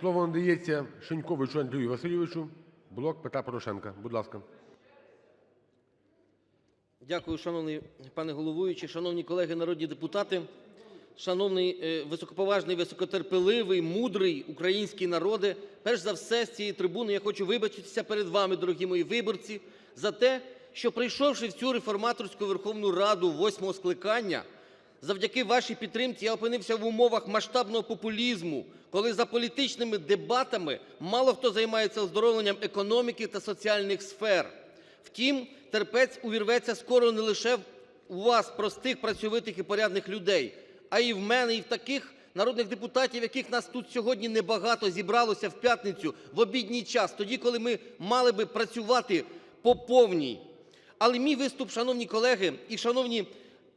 Слово надається Шиньковичу Андрію Васильовичу, "Блок Петра Порошенка". Будь ласка. Дякую, шановний пане головуючий, шановні колеги народні депутати, шановний е, високоповажний, високотерпеливий, мудрий український народе! Перш за все, з цієї трибуни я хочу вибачитися перед вами, дорогі мої виборці, за те, що прийшовши в цю реформаторську Верховну Раду восьмого скликання, завдяки вашій підтримці я опинився в умовах масштабного популізму, коли за політичними дебатами мало хто займається оздоровленням економіки та соціальних сфер. Втім, терпець увірветься скоро не лише у вас, простих, працьовитих і порядних людей, а і в мене, і в таких народних депутатів, яких нас тут сьогодні небагато зібралося в п'ятницю в обідній час, тоді, коли ми мали би працювати по повній. Але мій виступ, шановні колеги і шановні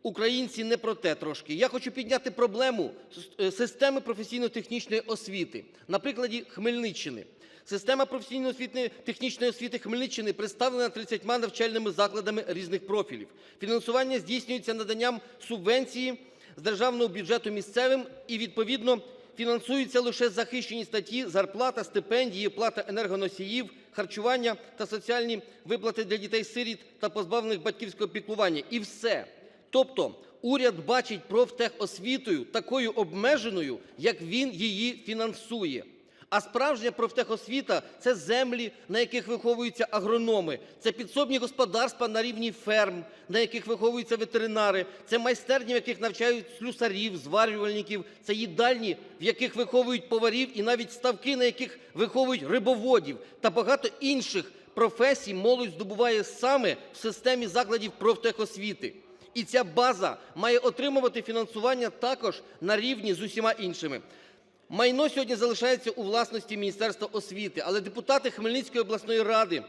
українці, не про те трошки. Я хочу підняти проблему е, системи професійно-технічної освіти на прикладі Хмельниччини. Система професійно-освітньої технічної освіти Хмельниччини представлена 30 навчальними закладами різних профілів. Фінансування здійснюється наданням субвенції з державного бюджету місцевим і, відповідно, фінансуються лише захищені статті: зарплата, стипендії, оплата енергоносіїв, харчування та соціальні виплати для дітей-сиріт та позбавлених батьківського піклування. І все. Тобто уряд бачить профтехосвітою такою обмеженою, як він її фінансує. А справжня профтехосвіта – це землі, на яких виховуються агрономи, це підсобні господарства на рівні ферм, на яких виховуються ветеринари, це майстерні, в яких навчають слюсарів, зварювальників, це їдальні, в яких виховують поварів, і навіть ставки, на яких виховують рибоводів та багато інших професій молодь здобуває саме в системі закладів профтехосвіти. І ця база має отримувати фінансування також на рівні з усіма іншими. Майно сьогодні залишається у власності Міністерства освіти, але депутати Хмельницької обласної ради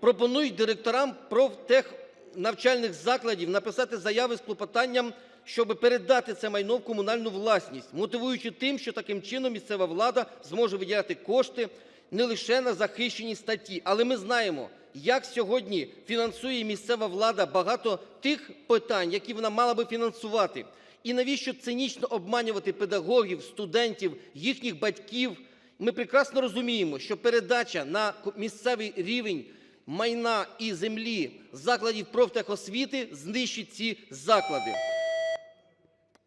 пропонують директорам профтехнавчальних закладів написати заяви з клопотанням, щоб передати це майно в комунальну власність, мотивуючи тим, що таким чином місцева влада зможе виділяти кошти не лише на захищені статті. Але ми знаємо, як сьогодні фінансує місцева влада багато тих питань, які вона мала би фінансувати. І навіщо цинічно обманювати педагогів, студентів, їхніх батьків? Ми прекрасно розуміємо, що передача на місцевий рівень майна і землі закладів профтехосвіти знищить ці заклади.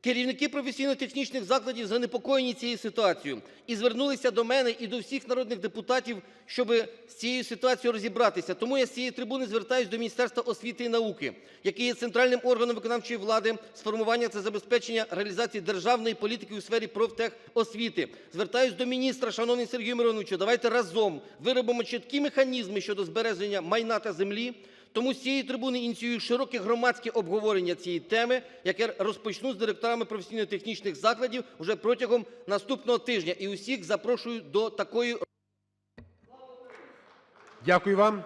Керівники професійно-технічних закладів занепокоєні цією ситуацією і звернулися до мене і до всіх народних депутатів, щоб з цією ситуацією розібратися. Тому я з цієї трибуни звертаюся до Міністерства освіти і науки, яке є центральним органом виконавчої влади з формування та забезпечення реалізації державної політики у сфері профтехосвіти. Звертаюсь до міністра, шановний Сергію Мироновичу, давайте разом виробимо чіткі механізми щодо збереження майна та землі. Тому з цієї трибуни ініціюю широке громадське обговорення цієї теми, яке розпочну з директорами професійно-технічних закладів уже протягом наступного тижня. І усіх запрошую до такої Дякую вам.